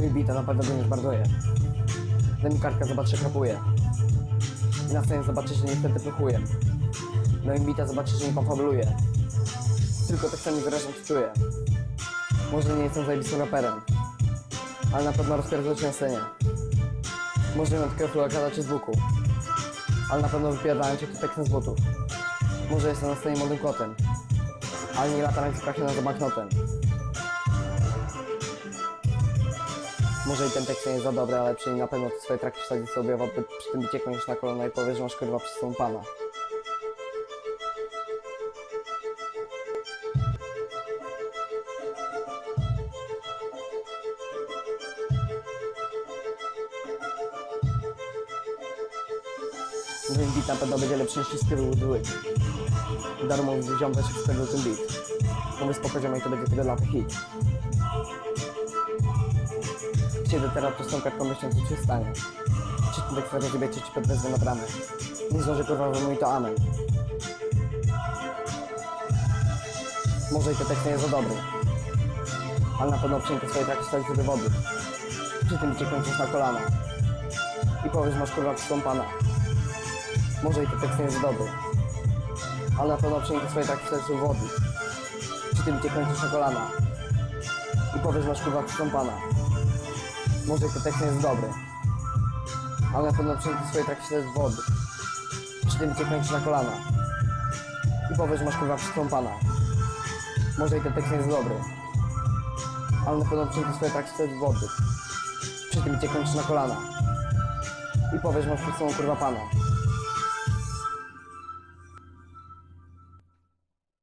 Daj mi bita, na pewno go nie zmarnuję. Daj mi kartkę, zobacz, że krapuje. I na scenie zobaczysz, że niestety pluchuję. Daj mi bita, zobaczysz, że nie konfabuluję. Tylko tak samo wyrażam, co czuję. Może nie jestem zajebistym raperem, ale na pewno rozpierdolę cię na scenie. Może nie mam takiego flakada czy z buku, ale na pewno wypierdałem cię tekstem z butów. Może jestem na scenie młodym kotem, ale nie latam jak w prasie za banknotem. Może i ten tekst nie jest za dobry, ale przynajmniej na pewno te swoje traki wsadzi sobie w oby przy tym bicie kończysz na kolana i powiesz, że masz kurwa przez sobą pana. Mój beat na pewno będzie lepszy niż wszystkie były zły. Darmowy ziom też wstawił ten beat. Mówię spoko ziom i to będzie tego lata hit. Siedzę teraz pod tą kartką myśląc co się stanie. Czy ten tekst rozjebie cię ci podwezmę na bramę. Nie zdążę kurwa wymówi to amen. Może i ten tekst nie jest za dobry. Ale na pewno przyjmę swoje traki stać do wody. Przy tym cię kończysz na kolana. I powiesz masz kurwa przy pana. Może i ten tekst nie jest dobry. Ale na pewno przyjmie swoje tak w sercu wody. Przy tym cię kończysz na kolana. I powiesz masz kurwa pana. Może i ten tekst nie jest dobry. Ale na pewno przyjmie swoje tak w sercu wody. Przy tym cię kończysz na kolana. I powiesz masz kurwa pana. Może i ten tekst nie jest dobry. Ale na pewno przyjmie swoje tak w sercu wody. Przy tym cię kończysz na kolana. I powiesz masz przed sobą kurwa pana.